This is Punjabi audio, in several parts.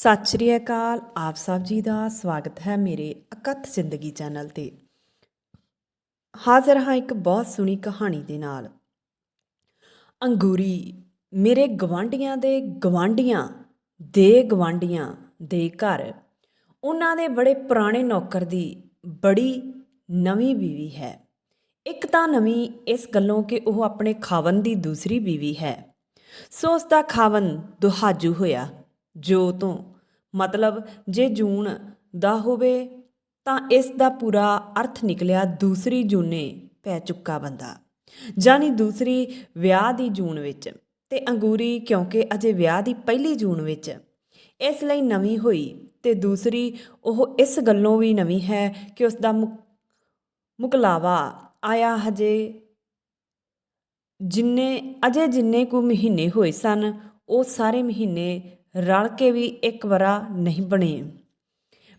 ਸਤਿ ਸ਼੍ਰੀ ਅਕਾਲ। ਆਪ ਸਭ ਜੀ ਦਾ ਸਵਾਗਤ ਹੈ ਮੇਰੇ ਅਕਥ ਜ਼ਿੰਦਗੀ ਚੈਨਲ ਤੇ। ਹਾਜ਼ਰ ਹਾਂ ਇੱਕ ਬਹੁਤ ਸੋਹਣੀ ਕਹਾਣੀ ਦੇ ਨਾਲ। ਅੰਗੂਰੀ, ਮੇਰੇ ਗਵਾਂਢੀਆਂ ਦੇ ਗਵਾਂਢੀਆਂ ਦੇ ਗਵਾਂਢੀਆਂ ਦੇ ਘਰ। ਉਹਨਾਂ ਦੇ ਬੜੇ ਪੁਰਾਣੇ ਨੌਕਰ ਦੀ ਬੜੀ ਨਵੀਂ ਬੀਵੀ ਹੈ। ਇੱਕ ਤਾਂ ਨਵੀਂ ਇਸ ਗੱਲੋਂ ਕਿ ਉਹ ਆਪਣੇ ਖਾਵਨ ਦੀ ਦੂਸਰੀ ਬੀਵੀ ਹੈ। ਸੋ ਉਸ ਦਾ ਖਾਵਨ ਦੁਹਾਜੂ ਹੋਇਆ, ਜੋ ਤੋਂ ਮਤਲਬ ਜੇ ਜੂਨ ਦਾ ਹੋਵੇ ਤਾਂ ਇਸ ਦਾ ਪੂਰਾ ਅਰਥ ਨਿਕਲਿਆ ਦੂਸਰੀ ਜੂਨੇ ਪੈ ਚੁੱਕਾ ਬੰਦਾ ਜਾਨੀ ਦੂਸਰੀ ਵਿਆਹ ਦੀ ਜੂਨ ਵਿੱਚ। ਤੇ ਅੰਗੂਰੀ ਕਿਉਂਕਿ ਅਜੇ ਵਿਆਹ ਦੀ ਪਹਿਲੀ ਜੂਨ ਵਿੱਚ, ਇਸ ਲਈ ਨਵੀਂ ਹੋਈ ਤੇ ਦੂਸਰੀ ਉਹ ਇਸ ਗੱਲੋਂ ਵੀ ਨਵੀਂ ਹੈ ਕਿ ਉਸ ਦਾ ਮੁਕ- ਮੁਕਲਾਵਾ ਆਇਆ ਹਜੇ ਜਿੰਨੇ, ਅਜੇ ਜਿੰਨੇ ਕੁ ਮਹੀਨੇ ਹੋਏ ਸਨ, ਉਹ ਸਾਰੇ ਮਹੀਨੇ ਰਲ ਕੇ ਵੀ ਇੱਕ ਵਰਾ ਨਹੀਂ ਬਣੇ।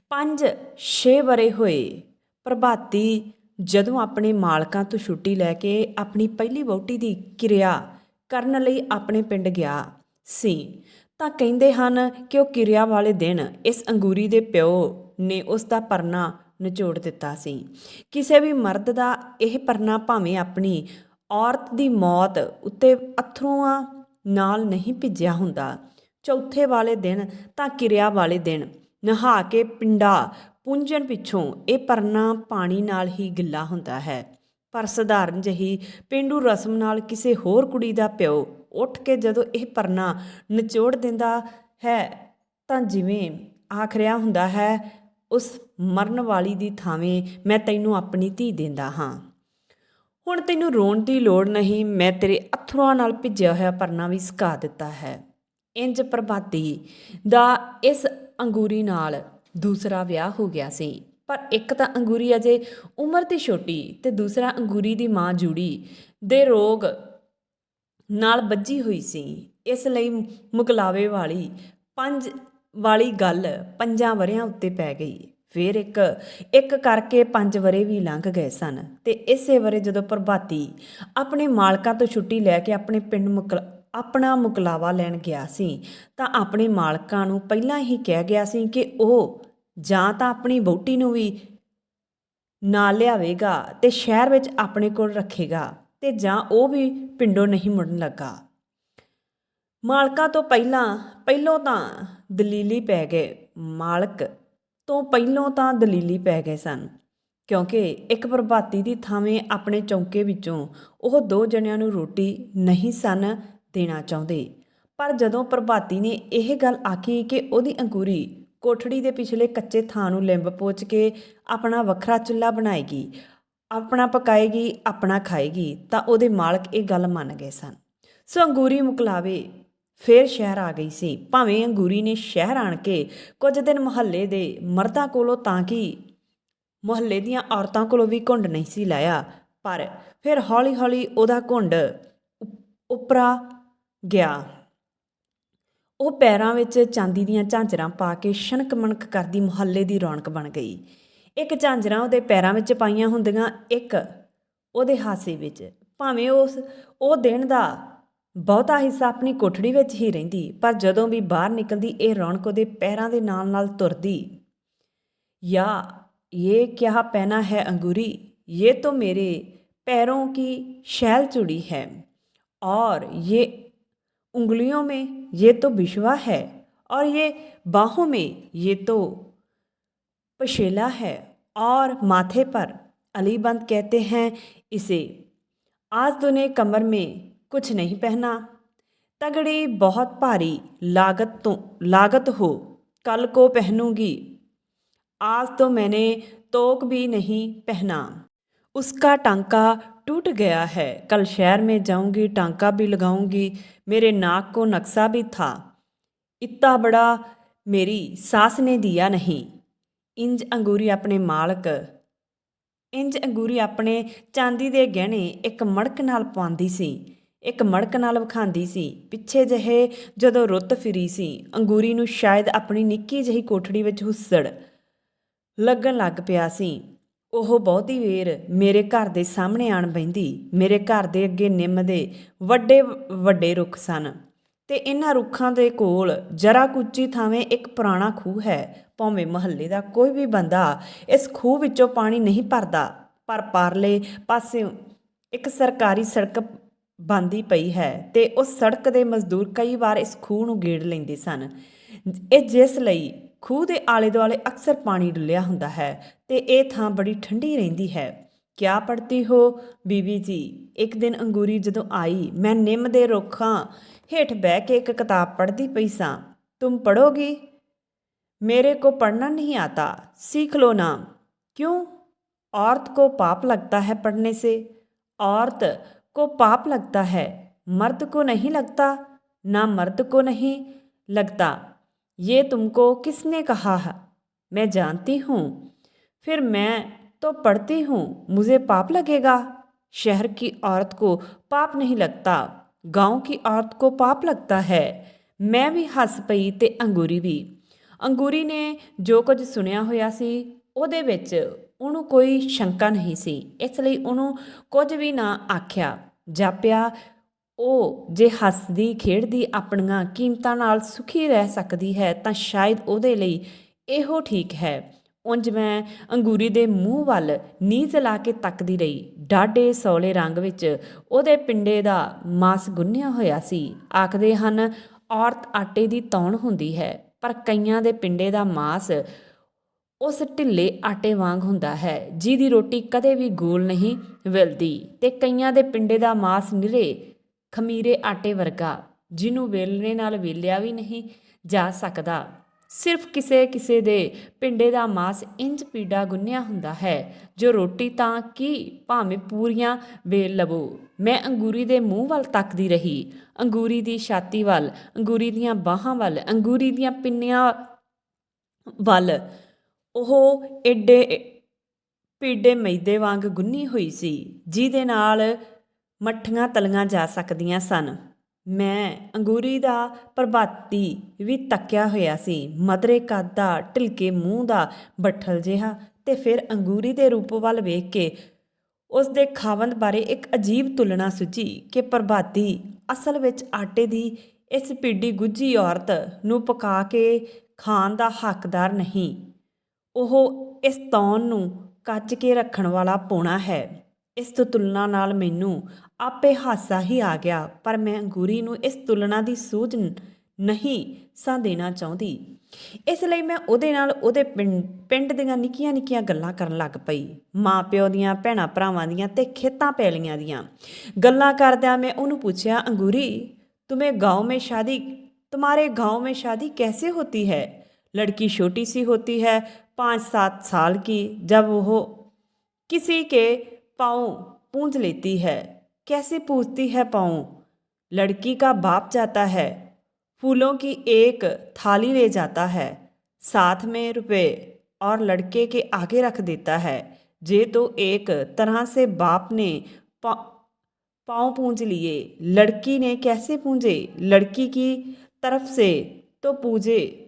ਪੰਜ, ਛੇ ਵਰੇ ਹੋਏ। ਪ੍ਰਭਾਤੀ, ਜਦੋਂ ਆਪਣੇ ਮਾਲਕਾਂ ਤੋਂ ਛੁੱਟੀ ਲੈ ਕੇ ਆਪਣੀ ਪਹਿਲੀ ਵਹੁਟੀ ਦੀ ਕਿਰਿਆ ਕਰਨ ਲਈ ਆਪਣੇ ਪਿੰਡ ਗਿਆ ਸੀ, ਤਾਂ ਕਹਿੰਦੇ ਹਨ ਕਿ ਉਹ ਕਿਰਿਆ ਵਾਲੇ ਦਿਨ ਇਸ ਅੰਗੂਰੀ ਦੇ ਪਿਓ ਨੇ ਉਸ ਦਾ ਪਰਨਾ ਨਿਚੋੜ ਦਿੱਤਾ ਸੀ। ਕਿਸੇ ਵੀ ਮਰਦ ਦਾ ਇਹ ਪਰਨਾ ਭਾਵੇਂ ਆਪਣੀ ਔਰਤ ਦੀ ਮੌਤ ਉੱਤੇ ਅਥਰੂਆਂ ਨਾਲ ਨਹੀਂ ਭਿੱਜਿਆ ਹੁੰਦਾ। ਚੌਥੇ ਵਾਲੇ ਦਿਨ ਤਾਂ ਕਿਰਿਆ ਵਾਲੇ ਦਿਨ। ਨਹਾ ਕੇ ਪਿੰਡਾ ਪੁੰਜਣ ਪਿੱਛੋਂ ਇਹ ਪਰਨਾ ਪਾਣੀ ਨਾਲ ਹੀ ਗਿੱਲਾ ਹੁੰਦਾ ਹੈ। ਪਰ ਸਧਾਰਨ ਜਹੀ ਪਿੰਡੂ ਰਸਮ ਨਾਲ ਕਿਸੇ ਹੋਰ ਕੁੜੀ ਦਾ ਪਿਓ ਉੱਠ ਕੇ ਜਦੋਂ ਇਹ ਪਰਨਾ ਨਿਚੋੜ ਦਿੰਦਾ ਹੈ ਤਾਂ ਜਿਵੇਂ ਆਖਰਿਆ ਹੁੰਦਾ ਹੈ, ਉਸ ਮਰਨ ਵਾਲੀ ਦੀ ਥਾਵੇਂ ਮੈਂ ਤੈਨੂੰ ਆਪਣੀ ਧੀ ਦਿੰਦਾ ਹਾਂ। ਹੁਣ ਤੈਨੂੰ ਰੋਣ ਦੀ ਲੋੜ ਨਹੀਂ, ਮੈਂ ਤੇਰੇ ਅਥਰੂਆਂ ਨਾਲ ਭਿੱਜਿਆ ਹੋਇਆ ਪਰਨਾ ਵੀ ਸੁਕਾ ਦਿੱਤਾ ਹੈ। ਇੰਜ ਪ੍ਰਭਾਤੀ ਦਾ ਇਸ ਅੰਗੂਰੀ ਨਾਲ ਦੂਸਰਾ ਵਿਆਹ ਹੋ ਗਿਆ ਸੀ। ਪਰ ਇੱਕ ਤਾਂ ਅੰਗੂਰੀ ਅਜੇ ਉਮਰ ਤੇ ਛੋਟੀ ਤੇ ਦੂਸਰਾ ਅੰਗੂਰੀ ਦੀ ਮਾਂ ਜੂੜੀ ਦੇ ਰੋਗ ਨਾਲ ਬੱਜੀ ਹੋਈ ਸੀ। ਇਸ ਲਈ ਮੁਕਲਾਵੇ ਵਾਲੀ ਪੰਜ ਵਾਲੀ ਗੱਲ ਪੰਜਾਂ ਵਰਿਆਂ ਉੱਤੇ ਪੈ ਗਈ। ਫਿਰ ਇੱਕ ਇੱਕ ਕਰਕੇ ਪੰਜ ਵਰੇ ਵੀ ਲੰਘ ਗਏ ਸਨ ਤੇ ਇਸੇ ਵਰੇ ਜਦੋਂ ਪ੍ਰਭਾਤੀ ਆਪਣੇ ਮਾਲਕਾਂ ਤੋਂ ਛੁੱਟੀ ਲੈ ਕੇ ਆਪਣੇ ਪਿੰਡ ਮੁਕਲ ਆਪਣਾ ਮੁਕਲਾਵਾ ਲੈਣ ਗਿਆ ਸੀ, ਤਾਂ ਆਪਣੇ ਮਾਲਕਾਂ ਨੂੰ ਪਹਿਲਾਂ ਹੀ ਕਹਿ ਗਿਆ ਸੀ ਕਿ ਉਹ ਜਾਂ ਤਾਂ ਆਪਣੀ ਵਹੁਟੀ ਨੂੰ ਵੀ ਨਾਲ ਲਿਆਵੇਗਾ ਤੇ ਸ਼ਹਿਰ ਵਿੱਚ ਆਪਣੇ ਕੋਲ ਰੱਖੇਗਾ ਤੇ ਜਾਂ ਉਹ ਵੀ ਪਿੰਡੋਂ ਨਹੀਂ ਮੁੜਨ ਲੱਗਾ। ਮਾਲਕਾਂ ਤੋਂ ਪਹਿਲਾਂ, ਪਹਿਲੋਂ ਤਾਂ ਦਲੀਲੀ ਪੈ ਗਏ। ਮਾਲਕ ਤੋਂ ਪਹਿਲੋਂ ਤਾਂ ਦਲੀਲੀ ਪੈ ਗਏ ਸਨ, ਕਿਉਂਕਿ ਇੱਕ ਪ੍ਰਭਾਤੀ ਦੀ ਥਾਵੇਂ ਆਪਣੇ ਚੌਂਕੇ ਵਿੱਚੋਂ ਉਹ ਦੋ ਜਣਿਆਂ ਨੂੰ ਰੋਟੀ ਨਹੀਂ ਸਨ ਦੇਣਾ ਚਾਹੁੰਦੇ। ਪਰ ਜਦੋਂ ਪ੍ਰਭਾਤੀ ਨੇ ਇਹ ਗੱਲ ਆਖੀ ਕਿ ਉਹਦੀ ਅੰਗੂਰੀ ਕੋਠੜੀ ਦੇ ਪਿਛਲੇ ਕੱਚੇ ਥਾਂ ਨੂੰ ਲਿੰਬ ਪੋਚ ਕੇ ਆਪਣਾ ਵੱਖਰਾ ਚੁੱਲ੍ਹਾ ਬਣਾਏਗੀ, ਆਪਣਾ ਪਕਾਏਗੀ, ਆਪਣਾ ਖਾਏਗੀ, ਤਾਂ ਉਹਦੇ ਮਾਲਕ ਇਹ ਗੱਲ ਮੰਨ ਗਏ ਸਨ। ਸੋ ਅੰਗੂਰੀ ਮੁਕਲਾਵੇ ਫੇਰ ਸ਼ਹਿਰ ਆ ਗਈ ਸੀ। ਭਾਵੇਂ ਅੰਗੂਰੀ ਨੇ ਸ਼ਹਿਰ ਆਣ ਕੇ ਕੁਝ ਦਿਨ ਮੁਹੱਲੇ ਦੇ ਮਰਦਾਂ ਕੋਲੋਂ ਤਾਂ ਕਿ ਮੁਹੱਲੇ ਦੀਆਂ ਔਰਤਾਂ ਕੋਲੋਂ ਵੀ ਘੁੰਡ ਨਹੀਂ ਸੀ ਲਾਇਆ, ਪਰ ਫਿਰ ਹੌਲੀ-ਹੌਲੀ ਉਹਦਾ ਘੁੰਡ ਉਪ- ਉਪਰਾ ਗਿਆ। ਉਹ ਪੈਰਾਂ ਵਿੱਚ ਚਾਂਦੀ ਦੀਆਂ ਝਾਂਜਰਾਂ ਪਾ ਕੇ ਸ਼ਣਕ-ਮਣਕ ਕਰਦੀ ਮੁਹੱਲੇ ਦੀ ਰੌਣਕ ਬਣ ਗਈ। ਇੱਕ ਝਾਂਜਰਾਂ ਉਹਦੇ ਪੈਰਾਂ ਵਿੱਚ ਪਾਈਆਂ ਹੁੰਦੀਆਂ, ਇੱਕ ਉਹਦੇ ਹਾਸੇ ਵਿੱਚ। ਭਾਵੇਂ ਉਸ, ਉਹ ਦਿਨ ਦਾ ਬਹੁਤਾ ਹਿੱਸਾ ਆਪਣੀ ਕੋਠੜੀ ਵਿੱਚ ਹੀ ਰਹਿੰਦੀ, ਪਰ ਜਦੋਂ ਵੀ ਬਾਹਰ ਨਿਕਲਦੀ, ਇਹ ਰੌਣਕ ਉਹਦੇ ਪੈਰਾਂ ਦੇ ਨਾਲ-ਨਾਲ ਤੁਰਦੀ। ਯਾ, ਇਹ ਕਿਹਾ ਪਹਿਨਾ ਹੈ ਅੰਗੂਰੀ? ਇਹ ਤਾਂ ਮੇਰੇ ਪੈਰੋਂ ਕੀ ਸ਼ੈਲ ਚੁੜੀ ਹੈ? ਔਰ ਇਹ उंगलियों में ये तो बिशवा है और ये बाहों में ये तो पशेला है और माथे पर अलीबंद कहते हैं इसे। आज तूने कमर में कुछ नहीं पहना। तगड़ी बहुत भारी लागत तो लागत हो, कल को पहनूँगी। आज तो मैंने तोक भी नहीं पहना। उसका टांका टूट गया है कल शहर में जाऊंगी टांका भी लगाऊंगी मेरे नाक को नक्शा भी था इतना बड़ा मेरी सास ने दिया नहीं ਇੰਜ ਅੰਗੂਰੀ ਆਪਣੇ ਮਾਲਕ ਇੰਜ ਅੰਗੂਰੀ ਆਪਣੇ ਚਾਂਦੀ ਦੇ ਗਹਿਣੇ ਇੱਕ ਮੜਕ ਨਾਲ ਪਾਉਂਦੀ ਸੀ ਇੱਕ ਮੜਕ ਨਾਲ ਵਿਖਾਉਂਦੀ ਸੀ ਪਿੱਛੇ ਜਿਹੇ ਜਦੋਂ ਰੁੱਤ ਫਿਰੀ ਸੀ ਅੰਗੂਰੀ ਨੂੰ ਸ਼ਾਇਦ ਆਪਣੀ ਨਿੱਕੀ ਜਿਹੀ ਕੋਠੜੀ ਵਿੱਚ ਹੁੱਸੜ ਲੱਗਣ ਲੱਗ ਪਿਆ ਸੀ ਉਹ ਬਹੁਤੀ ਵੇਰ ਮੇਰੇ ਘਰ ਦੇ ਸਾਹਮਣੇ ਆਣ ਬੈੰਦੀ ਮੇਰੇ ਘਰ ਦੇ ਅੱਗੇ ਨਿੰਮ ਦੇ ਵੱਡੇ ਵੱਡੇ ਰੁੱਖ ਸਨ। ਤੇ ਇਹਨਾਂ ਰੁੱਖਾਂ ਦੇ ਕੋਲ ਜਰਾ ਕੁੱਚੀ ਥਾਵੇਂ ਇੱਕ ਪੁਰਾਣਾ ਖੂਹ ਹੈ, ਭਾਵੇਂ ਮਹੱਲੇ ਦਾ ਕੋਈ ਵੀ ਬੰਦਾ ਇਸ ਖੂਹ ਵਿੱਚੋਂ ਪਾਣੀ ਨਹੀਂ ਭਰਦਾ, ਪਰ ਪਾਰਲੇ ਪਾਸੇ ਇੱਕ ਸਰਕਾਰੀ ਸੜਕ ਬੰਦੀ ਪਈ ਹੈ ਤੇ ਉਸ ਸੜਕ ਦੇ ਮਜ਼ਦੂਰ ਕਈ ਵਾਰ ਇਸ ਖੂਹ ਨੂੰ ਗੇੜ ਲੈਂਦੇ ਸਨ। ਇਹ ਜਿਸ ਲਈ ਖੂਹ ਦੇ ਆਲੇ ਦੁਆਲੇ ਅਕਸਰ ਪਾਣੀ ਡੁੱਲਿਆ ਹੁੰਦਾ ਹੈ ਤੇ ਇਹ ਥਾਂ ਬੜੀ ਠੰਡੀ ਰਹਿੰਦੀ ਹੈ ਕਿਆ ਪੜਤੀ ਹੋ ਬੀਬੀ ਜੀ ਇੱਕ ਦਿਨ ਅੰਗੂਰੀ ਜਦੋਂ ਆਈ ਮੈਂ ਨਿੰਮ ਦੇ ਰੁੱਖਾਂ ਹੇਠ ਬਹਿ ਕੇ ਇੱਕ ਕਿਤਾਬ ਪੜ੍ਹਦੀ ਪਈ ਸਾਂ ਤੁਮ ਪੜੋਗੀ मेरे को पढ़ना नहीं आता सीख लो ना क्यों औरत को पाप लगता है पढ़ने से औरत को पाप लगता है मर्द को नहीं लगता ना मर्द को नहीं लगता ये तुमको किसने कहा है मैं जानती हूँ फिर मैं तो पढ़ती हूँ मुझे पाप लगेगा शहर की औरत को पाप नहीं लगता गांव की औरत को पाप लगता है ਮੈਂ ਵੀ ਹੱਸ ਪਈ ਤੇ ਅੰਗੂਰੀ ਵੀ ਅੰਗੂਰੀ ਨੇ ਜੋ ਕੁਝ ਸੁਣਿਆ ਹੋਇਆ ਸੀ ਉਹਦੇ ਵਿੱਚ ਉਹਨੂੰ ਕੋਈ ਸ਼ੰਕਾ ਨਹੀਂ ਸੀ ਇਸ ਲਈ ਉਹਨੂੰ ਕੁਝ ਵੀ ਨਾ ਆਖਿਆ ਜਾਪਿਆ ਉਹ ਜੇ ਹੱਸਦੀ, ਖੇਡਦੀ ਆਪਣੀਆਂ ਕੀਮਤਾਂ ਨਾਲ ਸੁਖੀ ਰਹਿ ਸਕਦੀ ਹੈ, ਤਾਂ ਸ਼ਾਇਦ ਉਹਦੇ ਲਈ ਇਹੋ ਠੀਕ ਹੈ। ਉਂਝ ਮੈਂ ਅੰਗੂਰੀ ਦੇ ਮੂੰਹ ਵੱਲ ਨੀਝ ਲਾ ਕੇ ਤੱਕਦੀ ਰਹੀ। ਡਾਢੇ ਸੌਲੇ ਰੰਗ ਵਿੱਚ ਉਹਦੇ ਪਿੰਡੇ ਦਾ ਮਾਸ ਗੁੰਨਿਆ ਹੋਇਆ ਸੀ। ਆਖਦੇ ਹਨ, ਔਰਤ ਆਟੇ ਦੀ ਤੌਣ ਹੁੰਦੀ ਹੈ, ਪਰ ਕਈਆਂ ਦੇ ਪਿੰਡੇ ਦਾ ਮਾਸ ਉਸ ਢਿੱਲੇ ਆਟੇ ਵਾਂਗ ਹੁੰਦਾ ਹੈ, ਜਿਹਦੀ ਰੋਟੀ ਕਦੇ ਵੀ ਗੋਲ ਨਹੀਂ ਮਿਲਦੀ ਤੇ ਕਈਆਂ ਦੇ ਪਿੰਡੇ ਦਾ ਮਾਸ ਨਿਰੇ ਖਮੀਰੇ ਆਟੇ ਵਰਗਾ, ਜਿਹਨੂੰ ਵੇਲਣੇ ਨਾਲ ਵੇਲਿਆ ਵੀ ਨਹੀਂ ਜਾ ਸਕਦਾ। ਸਿਰਫ ਕਿਸੇ ਕਿਸੇ ਦੇ ਪਿੰਡੇ ਦਾ ਮਾਸ ਇੰਜ ਪੀੜਾ ਗੁੰਨਿਆ ਹੁੰਦਾ ਹੈ, ਜੋ ਰੋਟੀ ਤਾਂ ਕੀ ਭਾਵੇਂ ਪੂਰੀਆਂ ਵੇਲ ਲਵੋ। ਮੈਂ ਅੰਗੂਰੀ ਦੇ ਮੂੰਹ ਵੱਲ ਤੱਕਦੀ ਰਹੀ। ਅੰਗੂਰੀ ਦੀ ਛਾਤੀ ਵੱਲ, ਅੰਗੂਰੀ ਦੀਆਂ ਬਾਹਾਂ ਵੱਲ, ਅੰਗੂਰੀ ਦੀਆਂ ਪਿੰਨੀਆਂ ਵੱਲ ਉਹ ਏਡੇ ਪੀੜੇ ਮੈਦੇ ਵਾਂਗ ਗੁੰਨੀ ਹੋਈ ਸੀ, ਜਿਹਦੇ ਨਾਲ ਮੱਠੀਆਂ ਤਲੀਆਂ ਜਾ ਸਕਦੀਆਂ ਸਨ। ਮੈਂ ਅੰਗੂਰੀ ਦਾ ਪ੍ਰਭਾਤੀ ਵੀ ਤੱਕਿਆ ਹੋਇਆ ਸੀ। ਮਦਰੇ ਕੱਦ ਦਾ ਢਿਲਕੇ ਮੂੰਹ ਦਾ ਬੱਠਲ ਜਿਹਾ ਤੇ ਫਿਰ ਅੰਗੂਰੀ ਦੇ ਰੂਪ ਵੱਲ ਵੇਖ ਕੇ ਉਸ ਦੇ ਖਾਵੰਦ ਬਾਰੇ ਇੱਕ ਅਜੀਬ ਤੁਲਨਾ ਸੁਝੀ ਕਿ ਪ੍ਰਭਾਤੀ ਅਸਲ ਵਿੱਚ ਆਟੇ ਦੀ ਇਸ ਪੀੜੀ ਗੁੱਜੀ ਔਰਤ ਨੂੰ ਪਕਾ ਕੇ ਖਾਣ ਦਾ ਹੱਕਦਾਰ ਨਹੀਂ। ਉਹ ਇਸ ਤੌਣ ਨੂੰ ਕੱਚ ਕੇ ਰੱਖਣ ਵਾਲਾ ਪੋਣਾ ਹੈ। ਇਸ ਤੋਂ ਤੁਲਨਾ ਨਾਲ ਮੈਨੂੰ ਆਪੇ ਹਾਸਾ ਹੀ ਆ ਗਿਆ ਪਰ ਮੈਂ ਅੰਗੂਰੀ ਨੂੰ ਇਸ ਤੁਲਨਾ ਦੀ ਸੂਝ ਨ- ਨਹੀਂ ਸਾਂ ਦੇਣਾ ਚਾਹੁੰਦੀ ਇਸ ਲਈ ਮੈਂ ਉਹਦੇ ਨਾਲ ਉਹਦੇ ਪਿੰਡ ਪਿੰਡ ਦੀਆਂ ਨਿੱਕੀਆਂ ਨਿੱਕੀਆਂ ਗੱਲਾਂ ਕਰਨ ਲੱਗ ਪਈ ਮਾਂ ਪਿਓ ਦੀਆਂ ਭੈਣਾਂ ਭਰਾਵਾਂ ਦੀਆਂ ਤੇ ਖੇਤਾਂ ਪੈਲੀਆਂ ਦੀਆਂ ਗੱਲਾਂ ਕਰਦਿਆਂ ਮੈਂ ਉਹਨੂੰ ਪੁੱਛਿਆ ਅੰਗੂਰੀ तुम्हें गांव में शादी तुम्हारे गांव में शादी कैसे होती है लड़की छोटी सी होती है पाँच सात साल की जब वो किसी के पाँव पूंज लेती है। कैसे पूजती है पाँव लड़की का बाप जाता है। फूलों की एक थाली ले जाता है। साथ में रुपए और लड़के के आगे रख देता है। जे तो एक तरह से बाप ने पा- पाँव पूंज लिए। लड़की ने कैसे पूंजे लड़की की तरफ़ से तो पूजे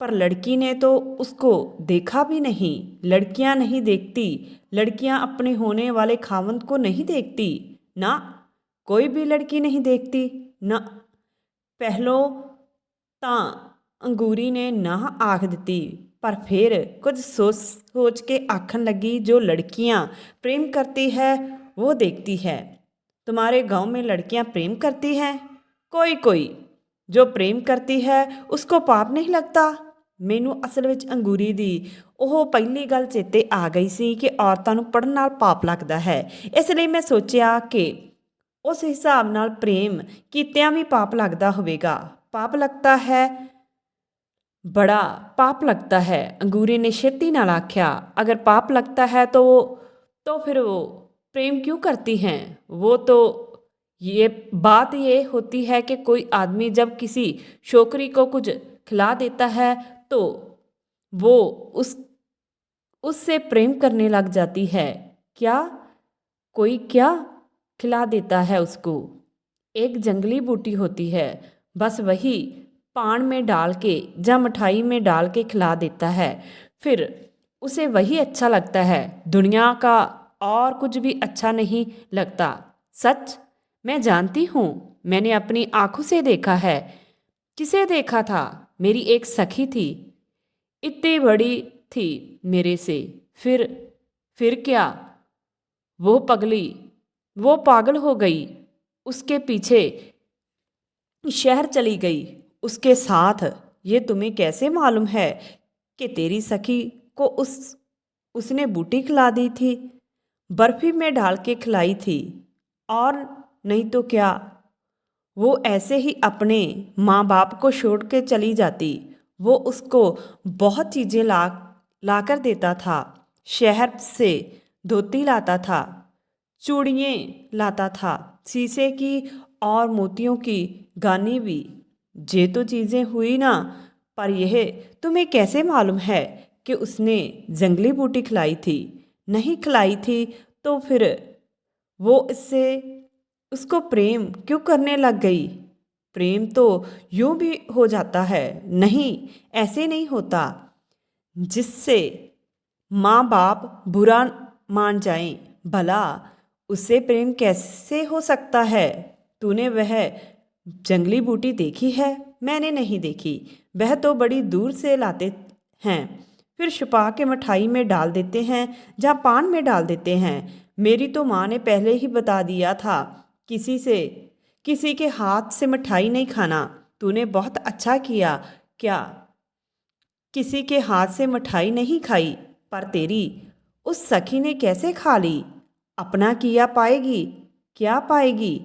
पर लड़की ने तो उसको देखा भी नहीं लड़कियां नहीं देखती लड़कियां अपने होने वाले खावंद को नहीं देखती ना कोई भी लड़की नहीं देखती ना ਪਹਿਲੋਂ ਤਾਂ ਅੰਗੂਰੀ ਨੇ ਨਾ ਆਖ ਦਿੱਤੀ पर फिर कुछ सोच सोच के आखन लगी जो लड़कियां प्रेम करती है वो देखती है तुम्हारे गांव में लड़कियां प्रेम करती हैं कोई कोई जो प्रेम करती है उसको पाप नहीं लगता ਮੈਨੂੰ ਅਸਲ ਵਿੱਚ ਅੰਗੂਰੀ ਦੀ ਉਹ ਪਹਿਲੀ ਗੱਲ ਚੇਤੇ ਆ ਗਈ ਸੀ ਕਿ ਔਰਤਾਂ ਨੂੰ ਪੜਨ ਨਾਲ ਪਾਪ ਲੱਗਦਾ ਹੈ ਇਸ ਲਈ ਮੈਂ ਸੋਚਿਆ ਕਿ ਉਸ ਹਿਸਾਬ ਨਾਲ ਪ੍ਰੇਮ ਕੀਤਿਆਂ ਵੀ ਪਾਪ ਲੱਗਦਾ ਹੋਵੇਗਾ ਪਾਪ ਲੱਗਦਾ ਹੈ बड़ा पाप लगता है अंगूरी ने छेती नाल आख्या अगर पाप लगता है तो वो तो फिर वो प्रेम क्यों करती हैं वो तो ये बात ये होती है कि कोई आदमी जब किसी छोकरी को कुछ खिला देता है तो वो उस, उससे प्रेम करने लग जाती है। क्या? कोई क्या खिला देता है उसको? एक जंगली बूटी होती है, बस वही पान में डाल के या मिठाई में डाल के खिला देता है। फिर उसे वही अच्छा लगता है। दुनिया का और कुछ भी अच्छा नहीं लगता। सच? मैं जानती हूँ, मैंने अपनी आँखों से देखा है। किसे देखा था? मेरी एक सखी थी। इतनी बड़ी थी मेरे से। फिर फिर क्या? वो पगली, वो पागल हो गई। उसके पीछे शहर चली गई। उसके साथ, ये तुम्हें कैसे मालूम है कि तेरी सखी को उस, उसने बूटी खिला दी थी? बर्फ़ी में डाल के खिलाई थी। और नहीं तो क्या? वो ऐसे ही अपने माँ बाप को छोड़ के चली जाती। वो उसको बहुत चीज़ें ला ला कर देता था। शहर से धोती लाता था, चूड़ियाँ लाता था, शीशे की और मोतियों की गानी भी। ये तो चीज़ें हुई ना, पर यह तुम्हें कैसे मालूम है कि उसने जंगली बूटी खिलाई थी? नहीं खिलाई थी तो फिर वो इससे उसको प्रेम क्यों करने लग गई? प्रेम तो यूँ भी हो जाता है, नहीं, ऐसे नहीं होता, जिससे माँ बाप बुरा मान जाएँ, भला उससे प्रेम कैसे हो सकता है? तूने वह जंगली बूटी देखी है? मैंने नहीं देखी। वह तो बड़ी दूर से लाते हैं, फिर छुपा के मिठाई में डाल देते हैं या पान में डाल देते हैं। मेरी तो माँ ने पहले ही बता दिया था किसी से किसी के हाथ से मिठाई नहीं खाना तूने बहुत अच्छा किया क्या किसी के हाथ से मिठाई नहीं खाई पर तेरी उस सखी ने कैसे खा ली ਆਪਣਾ ਕੀਆ ਪਾਏਗੀ ਕਿਆ ਪਾਏਗੀ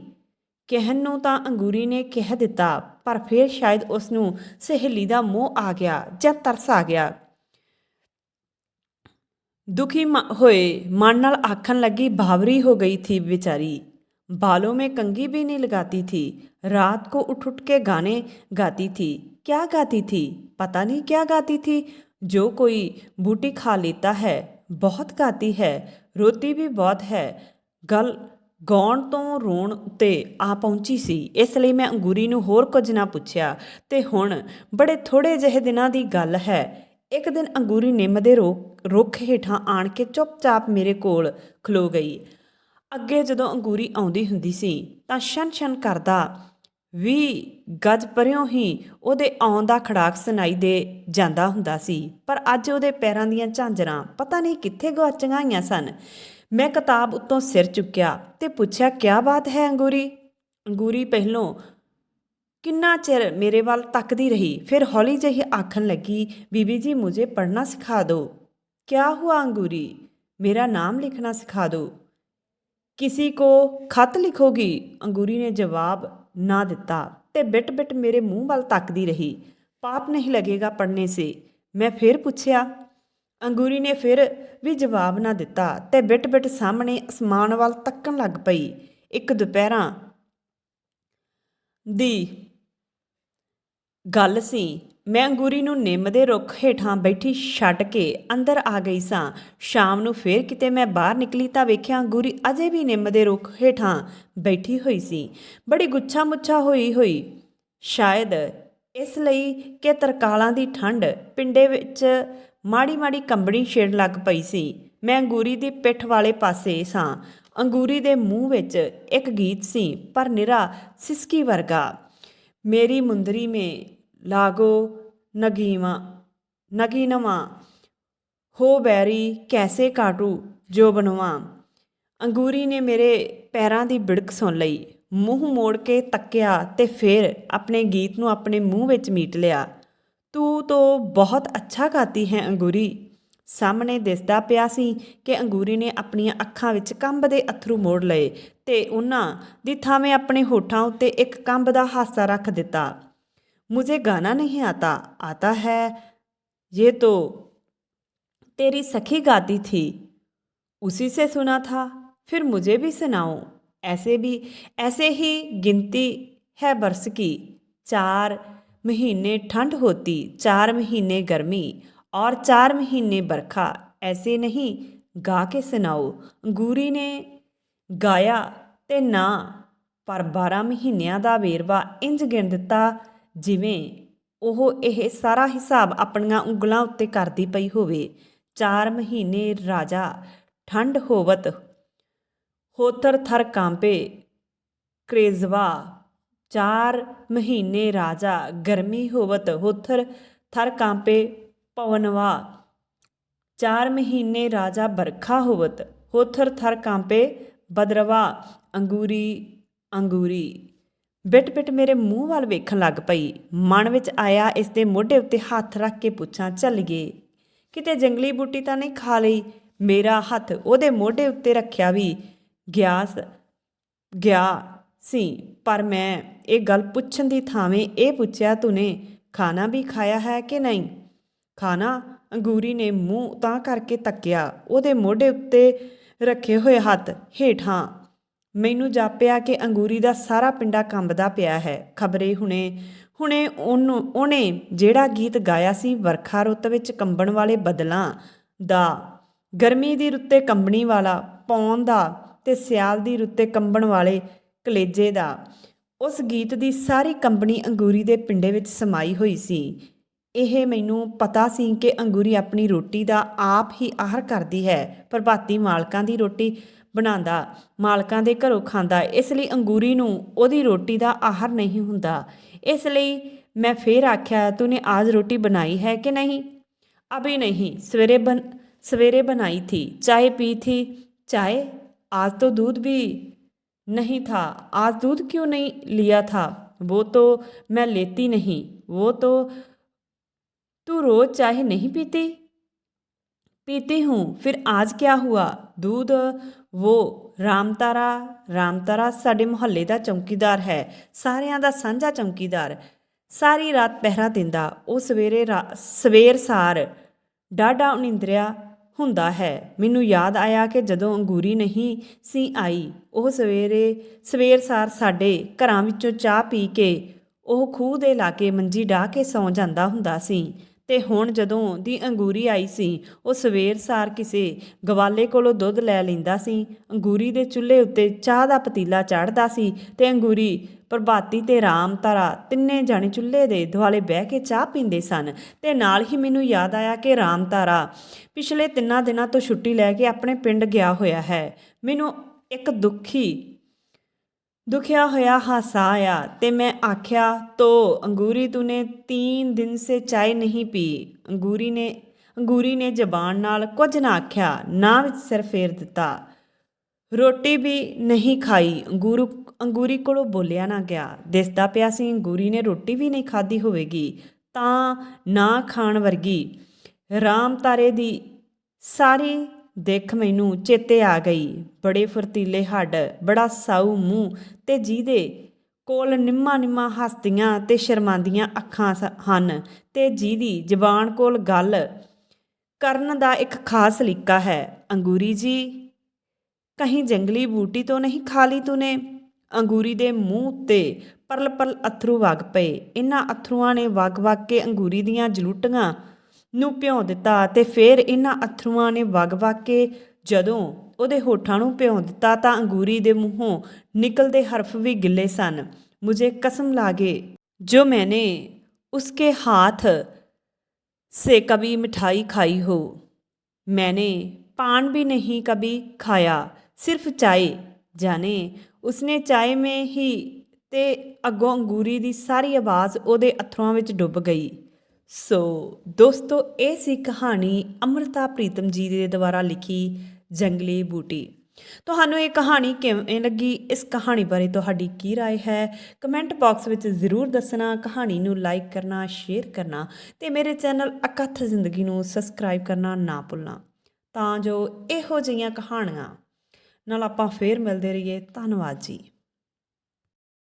ਕਹਿਣ ਨੂੰ ਤਾਂ ਅੰਗੂਰੀ ਨੇ ਕਹਿ ਦਿੱਤਾ ਪਰ ਫਿਰ ਸ਼ਾਇਦ ਉਸ ਨੂੰ ਸਹੇਲੀ ਦਾ ਮੋਹ ਆ ਗਿਆ ਜਾਂ ਤਰਸ ਆ ਗਿਆ दुखी ਮ- ਹੋਏ ਮਨ ਨਾਲ ਆਖਣ ਲੱਗੀ ਬਾਵਰੀ ਹੋ ਗਈ थी बेचारी बालों में कंगी भी नहीं लगाती थी रात को उठ उठ के गाने गाती थी क्या गाती थी पता नहीं क्या गाती थी जो कोई बूटी खा लेता है बहुत गाती है ਰੋਤੀ ਵੀ ਬਹੁਤ ਹੈ ਗੱਲ ਗਾਉਣ ਤੋਂ ਰੋਣ ਉੱਤੇ ਆ ਪਹੁੰਚੀ ਸੀ ਇਸ ਲਈ ਮੈਂ ਅੰਗੂਰੀ ਨੂੰ ਹੋਰ ਕੁਝ ਨਾ ਪੁੱਛਿਆ ਤੇ ਹੁਣ ਬੜੇ ਥੋੜੇ ਜਿਹੇ ਦਿਨਾਂ ਦੀ ਗੱਲ ਹੈ ਇੱਕ ਦਿਨ ਅੰਗੂਰੀ ਨਿੰਮ ਦੇ ਰੁੱਖ ਰੁੱਖ ਹੇਠਾਂ ਆਣ ਕੇ ਚੁੱਪਚਾਪ ਮੇਰੇ ਕੋਲ ਖਲੋ ਗਈ ਅੱਗੇ ਜਦੋਂ ਅੰਗੂਰੀ ਆਉਂਦੀ ਹੁੰਦੀ ਸੀ, ਤਾਂ ਛਨ ਛਨ ਕਰਦਾ ਵੀ ਗੱਜ ਪਰਿਓ ਹੀ ਉਹਦੇ ਆਉਣ ਦਾ ਖੜਾਕ ਸੁਣਾਈ ਦੇ ਜਾਂਦਾ ਹੁੰਦਾ ਸੀ। ਪਰ ਅੱਜ ਉਹਦੇ ਪੈਰਾਂ ਦੀਆਂ ਝਾਂਜਰਾਂ ਪਤਾ ਨਹੀਂ ਕਿੱਥੇ ਗੁਆਚੀਆਂ ਹੋਈਆਂ ਸਨ। ਮੈਂ ਕਿਤਾਬ ਉੱਤੋਂ ਸਿਰ ਚੁੱਕਿਆ ਤੇ ਪੁੱਛਿਆ, ਕਿਆ ਬਾਤ ਹੈ ਅੰਗੂਰੀ? ਅੰਗੂਰੀ ਪਹਿਲੋਂ, ਕਿੰਨਾ ਚਿਰ ਮੇਰੇ ਵੱਲ ਤੱਕਦੀ ਰਹੀ? ਫਿਰ ਹੌਲੀ ਜਿਹੀ ਆਖਣ ਲੱਗੀ, ਬੀਬੀ ਜੀ, ਮੁਝੇ ਪੜ੍ਹਨਾ ਸਿਖਾ ਦਿਓ। ਕਿਆ ਹੁਆ ਅੰਗੂਰੀ? ਮੇਰਾ ਨਾਮ ਲਿਖਣਾ ਸਿਖਾ ਦਿਓ। किसी को खत लिखोगी अंगूरी ने जवाब ना दिता ते बिट बिट मेरे मुंह वाल तकदी रही पाप नहीं लगेगा पढ़ने से मैं फिर पूछया ਅੰਗੂਰੀ ਨੇ ਫਿਰ ਵੀ ਜਵਾਬ ਨਾ ਦਿੱਤਾ ਤੇ ਬਿਟ ਬਿਟ ਸਾਹਮਣੇ ਅਸਮਾਨ ਵੱਲ ਤੱਕਣ ਲੱਗ ਪਈ ਇੱਕ ਦੁਪਹਿਰਾਂ ਦੀ ਗੱਲ ਸੀ ਮੈਂ ਅੰਗੂਰੀ ਨੂੰ ਨਿੰਮ ਦੇ ਰੁੱਖ ਹੇਠਾਂ ਬੈਠੀ ਛੱਡ ਕੇ ਅੰਦਰ ਆ ਗਈ ਸਾਂ। ਸ਼ਾਮ ਨੂੰ ਫੇਰ ਕਿਤੇ ਮੈਂ ਬਾਹਰ ਨਿਕਲੀ ਤਾਂ ਵੇਖਿਆ ਅੰਗੂਰੀ ਅਜੇ ਵੀ ਨਿੰਮ ਦੇ ਰੁੱਖ ਹੇਠਾਂ ਬੈਠੀ ਹੋਈ ਸੀ। ਬੜੀ ਗੁੱਛਾ ਮੁੱਛਾ ਹੋਈ ਹੋਈ। ਸ਼ਾਇਦ ਇਸ ਲਈ ਕਿ ਤਰਕਾਲਾਂ ਦੀ ਠੰਡ ਪਿੰਡੇ ਵਿੱਚ ਮਾੜੀ ਮਾੜੀ ਕੰਬਣੀ ਛੇੜ ਲੱਗ ਪਈ ਸੀ। ਮੈਂ ਅੰਗੂਰੀ ਦੀ ਪਿੱਠ ਵਾਲੇ ਪਾਸੇ ਸਾਂ। ਅੰਗੂਰੀ ਦੇ ਮੂੰਹ ਵਿੱਚ ਇੱਕ ਗੀਤ ਸੀ, ਪਰ ਨਿਰਾ ਸਿਸਕੀ ਵਰਗਾ। ਮੇਰੀ ਮੁੰਦਰੀ ਮੇ ਲਾਗੋ ਨਗੀਵਾ, ਨਗੀਨਵਾ। ਹੋ ਬੈਰੀ, ਕੈਸੇ ਕਾਟੂ, ਜੋ ਬਣਵਾ। ਅੰਗੂਰੀ ਨੇ ਮੇਰੇ ਪੈਰਾਂ ਦੀ ਬਿੜਕ ਸੁਣ ਲਈ। ਮੂੰਹ ਮੋੜ ਕੇ ਤੱਕਿਆ ਤੇ ਫਿਰ ਆਪਣੇ ਗੀਤ ਨੂੰ ਆਪਣੇ ਮੂੰਹ ਵਿੱਚ ਮੀਟ ਲਿਆ। ਤੂੰ ਤੋ ਬਹੁਤ ਅੱਛਾ ਗਾਤੀ ਹੈ ਅੰਗੂਰੀ। ਸਾਹਮਣੇ ਦਿਸਦਾ ਪਿਆ ਸੀ ਕਿ ਅੰਗੂਰੀ ਨੇ ਆਪਣੀਆਂ ਅੱਖਾਂ ਵਿੱਚ ਕੰਬ ਦੇ ਅਥਰੂ ਮੋੜ ਲਏ ਤੇ ਉਹਨਾਂ ਦੀ ਥਾਵੇਂ ਆਪਣੇ ਹੋਠਾਂ ਉੱਤੇ ਇੱਕ ਕੰਬ ਦਾ ਹਾਸਾ ਰੱਖ ਦਿੱਤਾ। मुझे गाना नहीं आता आता है ये तो तेरी सखी गाती थी उसी से सुना था फिर मुझे भी सुनाओ ऐसे भी ऐसे ही गिनती है बरस की चार महीने ठंड होती चार महीने गर्मी और चार महीने बरखा ऐसे नहीं गा के सुनाओ अंगूरी ने ਗਾਇਆ ਤੇ ਨਾ ਪਰ 12 ਮਹੀਨਿਆਂ ਦਾ ਵੇਰਵਾ ਇੰਜ ਗਿਣ ਦਿੱਤਾ ਜਿਵੇਂ ਉਹ ਇਹ ਸਾਰਾ ਹਿਸਾਬ ਆਪਣੀਆਂ ਉਂਗਲਾਂ ਉੱਤੇ ਕਰਦੀ ਪਈ ਹੋਵੇ। ਚਾਰ ਮਹੀਨੇ ਰਾਜਾ ਠੰਡ ਹੋਵਤ ਹੋਤਰ ਥਰ ਕਾਂਪੇ ਕ੍ਰੇਜ਼ਵਾ। ਚਾਰ ਮਹੀਨੇ ਰਾਜਾ ਗਰਮੀ ਹੋਵਤ ਹੋਥਰ ਥਰ ਕਾਂਪੇ ਪਵਨਵਾ। ਚਾਰ ਮਹੀਨੇ ਰਾਜਾ ਬਰਖਾ ਹੋਵਤ ਹੋਥਰ ਥਰ ਕਾਂਪੇ ਬਦਰਵਾ। ਅੰਗੂਰੀ ਅੰਗੂਰੀ। ਬਿਟ ਬਿਟ ਮੇਰੇ ਮੂੰਹ ਵੱਲ ਵੇਖਣ ਲੱਗ ਪਈ। ਮਨ ਵਿੱਚ ਆਇਆ ਇਸ ਦੇ ਮੋਢੇ ਉੱਤੇ ਹੱਥ ਰੱਖ ਕੇ ਪੁੱਛਾਂ, ਚੱਲ ਗਏ ਕਿਤੇ ਜੰਗਲੀ ਬੂਟੀ ਤਾਂ ਨਹੀਂ ਖਾ ਲਈ? ਮੇਰਾ ਹੱਥ ਉਹਦੇ ਮੋਢੇ ਉੱਤੇ ਰੱਖਿਆ ਵੀ ਗਿਆਸ ਗਿਆ ਸੀ। ਪਰ ਮੈਂ ਇਹ ਗੱਲ ਪੁੱਛਣ ਦੀ ਥਾਵੇਂ ਇਹ ਪੁੱਛਿਆ, ਤੂਨੇ ਖਾਣਾ ਵੀ ਖਾਇਆ ਹੈ ਕਿ ਨਹੀਂ? ਖਾਣਾ ਅੰਗੂਰੀ ਨੇ ਮੂੰਹ ਤਾਂ ਕਰਕੇ ਤੱਕਿਆ। ਉਹਦੇ ਮੋਢੇ ਉੱਤੇ ਰੱਖੇ ਹੋਏ ਹੱਥ ਹੇਠਾਂ ਮੈਨੂੰ ਜਾਪਿਆ ਕਿ ਅੰਗੂਰੀ ਦਾ ਸਾਰਾ ਪਿੰਡਾ ਕੰਬਦਾ ਪਿਆ ਹੈ। ਖਬਰੇ ਹੁਣੇ ਹੁਣੇ ਉਹਨੂੰ, ਉਹਨੇ ਜਿਹੜਾ ਗੀਤ ਗਾਇਆ ਸੀ ਵਰਖਾ ਰੁੱਤ ਵਿੱਚ ਕੰਬਣ ਵਾਲੇ ਬਦਲਾਂ ਦਾ, ਗਰਮੀ ਦੀ ਰੁੱਤੇ ਕੰਬਣੀ ਵਾਲਾ, ਪੌਣ ਦਾ ਤੇ ਸਿਆਲ ਦੀ ਰੁੱਤੇ ਕੰਬਣ ਵਾਲੇ ਕਲੇਜੇ ਦਾ, ਉਸ ਗੀਤ ਦੀ ਸਾਰੀ ਕੰਬਣੀ ਅੰਗੂਰੀ ਦੇ ਪਿੰਡੇ ਵਿੱਚ ਸਮਾਈ ਹੋਈ ਸੀ। ਇਹ ਮੈਨੂੰ ਪਤਾ ਸੀ ਕਿ ਅੰਗੂਰੀ ਆਪਣੀ ਰੋਟੀ ਦਾ ਆਪ ਹੀ ਆਹਰ ਕਰਦੀ ਹੈ। ਪ੍ਰਭਾਤੀ ਮਾਲਕਾਂ ਦੀ ਰੋਟੀ ਬਣਾਉਂਦਾ ਮਾਲਕਾਂ ਦੇ ਘਰੋਂ ਖਾਂਦਾ ਇਸ ਲਈ ਅੰਗੂਰੀ ਨੂੰ ਉਹਦੀ ਰੋਟੀ ਦਾ ਆਹਰ ਨਹੀਂ ਹੁੰਦਾ ਇਸ ਲਈ ਮੈਂ ਫੇਰ ਆਖਿਆ ਤੂਨੇ ਆਜ ਰੋਟੀ ਬਣਾਈ ਹੈ ਕਿ ਨਹੀਂ अभी नहीं सवेरे बन सवेरे बनाई थी चाय पी थी चाय आज तो दूध भी नहीं था आज दूध क्यों नहीं लिया था वो तो मैं लेती नहीं वो तो तू रोज चाय नहीं पीती पीती हूँ फिर आज क्या हुआ दूध वो ਰਾਮਤਾਰਾ ਰਾਮਤਾਰਾ ਸਾਡੇ ਮੁਹੱਲੇ ਦਾ ਚੌਕੀਦਾਰ ਹੈ ਸਾਰਿਆਂ ਦਾ ਸਾਂਝਾ ਚੌਕੀਦਾਰ ਸਾਰੀ ਰਾਤ ਪਹਿਰਾ ਦਿੰਦਾ ਉਹ ਸਵੇਰੇ ਰਾ- ਸਵੇਰ ਸਾਰ ਡਾਢਾ ਉਨਿੰਦਰਿਆ ਹੁੰਦਾ ਹੈ ਮੈਨੂੰ ਯਾਦ ਆਇਆ ਕਿ ਜਦੋਂ ਅੰਗੂਰੀ ਨਹੀਂ ਸੀ ਆਈ ਉਹ ਸਵੇਰੇ ਸਵੇਰ ਸਾਰ ਸਾਡੇ ਘਰਾਂ ਵਿੱਚੋਂ ਚਾਹ ਪੀ ਕੇ ਉਹ ਖੂਹ ਦੇ ਲਾਗੇ ਮੰਜੀ ਢਾ ਕੇ ਸੌਂ ਜਾਂਦਾ ਹੁੰਦਾ ਸੀ ਤੇ ਹੁਣ ਜਦੋਂ ਦੀ ਅੰਗੂਰੀ ਆਈ ਸੀ, ਉਹ ਸਵੇਰ ਸਾਰ ਕਿਸੇ ਗਵਾਲੇ ਕੋਲੋਂ ਦੁੱਧ ਲੈ ਲੈਂਦਾ ਸੀ। ਅੰਗੂਰੀ ਦੇ ਚੁੱਲ੍ਹੇ ਉੱਤੇ ਚਾਹ ਦਾ ਪਤੀਲਾ ਚੜ੍ਹਦਾ ਸੀ ਤੇ ਅੰਗੂਰੀ ਪ੍ਰਭਾਤੀ ਤੇ ਰਾਮ ਤਾਰਾ ਤਿੰਨੇ ਜਾਣੇ ਚੁੱਲ੍ਹੇ ਦੇ ਦੁਆਲੇ ਬਹਿ ਕੇ ਚਾਹ ਪੀਂਦੇ ਸਨ ਤੇ ਨਾਲ ਹੀ ਮੈਨੂੰ ਯਾਦ ਆਇਆ ਕਿ ਰਾਮ ਤਾਰਾ ਪਿਛਲੇ ਤਿੰਨਾਂ ਦਿਨਾਂ ਤੋਂ ਛੁੱਟੀ ਲੈ ਕੇ ਆਪਣੇ ਪਿੰਡ ਗਿਆ ਹੋਇਆ ਹੈ। ਮੈਨੂੰ ਇੱਕ ਦੁਖੀ ਦੁਖਿਆ ਹੋਇਆ ਹਾਸਾ ਆਇਆ ਤੇ ਮੈਂ ਆਖਿਆ ਤੋ ਅੰਗੂਰੀ ਤੂੰ ਨੇ 3 ਦਿਨ ਸੇ ਚਾਹ ਨਹੀਂ ਪੀ। ਅੰਗੂਰੀ ਨੇ ਅੰਗੂਰੀ ਨੇ ਜ਼ਬਾਨ ਨਾਲ ਕੁਝ ਨਾ ਆਖਿਆ, ਨਾ ਵਿੱਚ ਸਿਰ ਫੇਰ ਦਿੱਤਾ। ਰੋਟੀ ਵੀ ਨਹੀਂ ਖਾਈ, ਅੰਗੂਰੂ, ਅੰਗੂਰੀ ਕੋਲੋਂ ਬੋਲਿਆ ਨਾ ਗਿਆ। ਦਿਸਦਾ ਪਿਆ ਸੀ ਅੰਗੂਰੀ ਨੇ ਰੋਟੀ ਵੀ ਨਹੀਂ ਖਾਧੀ ਹੋਵੇਗੀ, ਤਾਂ ਨਾ ਖਾਣ ਵਰਗੀ। ਰਾਮ ਤਾਰੇ ਦੀ ਸਾਰੀ ਦੇਖ ਮੈਨੂੰ ਚੇਤੇ ਆ ਗਈ। ਬੜੇ ਫੁਰਤੀਲੇ ਹੱਡ, ਬੜਾ ਸਾਊ ਮੂੰਹ ਤੇ ਜਿਹਦੇ ਕੋਲ ਨਿੰਮਾ ਨਿੰਮਾ ਹਸਤੀਆਂ ਤੇ ਸ਼ਰਮਾਂਦੀਆਂ ਅੱਖਾਂ ਸ- ਹਨ ਤੇ ਜਿਹਦੀ ਜ਼ਬਾਨ ਕੋਲ ਗੱਲ ਕਰਨ ਦਾ ਇੱਕ ਖਾਸ ਸਲੀਕਾ ਹੈ। ਅੰਗੂਰੀ ਜੀ, ਕਹੀਂ ਜੰਗਲੀ ਬੂਟੀ ਤੋਂ ਨਹੀਂ ਖਾ ਲਈ ਤੂਨੇ? ਅੰਗੂਰੀ ਦੇ ਮੂੰਹ ਉੱਤੇ ਪਰਲ ਪਰਲ ਅਥਰੂ ਵਗ ਪਏ। ਇਹਨਾਂ ਅਥਰੂਆਂ ਨੇ ਵਗ ਵਗ ਕੇ ਅੰਗੂਰੀ ਦੀਆਂ ਜਲੂਟੀਆਂ ਨੂੰ ਭਿਉਂ ਦਿੱਤਾ ਤੇ ਫਿਰ ਇਹਨਾਂ ਅਥਰੂਆਂ ਨੇ ਵਗ-ਵਗ ਕੇ ਜਦੋਂ ਉਹਦੇ ਹੋਠਾਂ ਨੂੰ ਭਿਉਂ ਦਿੱਤਾ ਤਾਂ ਅੰਗੂਰੀ ਦੇ ਮੂੰਹੋਂ ਨਿਕਲਦੇ ਹਰਫ ਵੀ ਗਿੱਲੇ ਸਨ। ਮੁਝੇ ਕਸਮ ਲਾਗੇ, ਜੋ ਮੈਨੇ ਉਸਕੇ ਹਾਥ ਸੇ ਕਬੀ ਮਠਾਈ ਖਾਈ ਹੋ। ਮੈਨੇ ਪਾਣ ਵੀ ਨਹੀਂ ਕਬੀ ਖਾਇਆ, ਸਿਰਫ ਚਾਏ। जाने ਉਸਨੇ ਚਾਏ ਮੇ ਹੀ ਤੇ ਅੱਗੋਂ ਅੰਗੂਰੀ ਦੀ ਸਾਰੀ ਆਵਾਜ਼ ਉਹਦੇ ਅਥਰੂਆਂ ਵਿੱਚ ਡੁੱਬ ਗਈ। ਸੋ ਦੋਸਤੋ ਇਹ ਸੀ ਕਹਾਣੀ ਅਮਰਤਾ ਪ੍ਰੀਤਮ ਜੀ ਦੇ ਦੁਆਰਾ ਲਿਖੀ ਜੰਗਲੀ ਬੂਟੀ ਤੁਹਾਨੂੰ ਇਹ ਕਹਾਣੀ ਕਿਵੇਂ ਲੱਗੀ ਇਸ ਕਹਾਣੀ ਬਾਰੇ ਤੁਹਾਡੀ ਕੀ رائے ਹੈ ਕਮੈਂਟ ਬਾਕਸ ਵਿੱਚ ਜ਼ਰੂਰ ਦੱਸਣਾ ਕਹਾਣੀ ਨੂੰ ਲਾਈਕ ਕਰਨਾ ਸ਼ੇਅਰ ਕਰਨਾ ਤੇ ਮੇਰੇ ਚੈਨਲ ਅਕਥ ਜ਼ਿੰਦਗੀ ਨੂੰ ਸਬਸਕ੍ਰਾਈਬ ਕਰਨਾ ਨਾ ਭੁੱਲਣਾ ਤਾਂ ਜੋ ਇਹੋ ਜਿਹੀਆਂ ਕਹਾਣੀਆਂ ਨਾਲ ਆਪਾਂ ਫੇਰ ਮਿਲਦੇ ਰਹੀਏ ਧੰਨਵਾਦ ਜੀ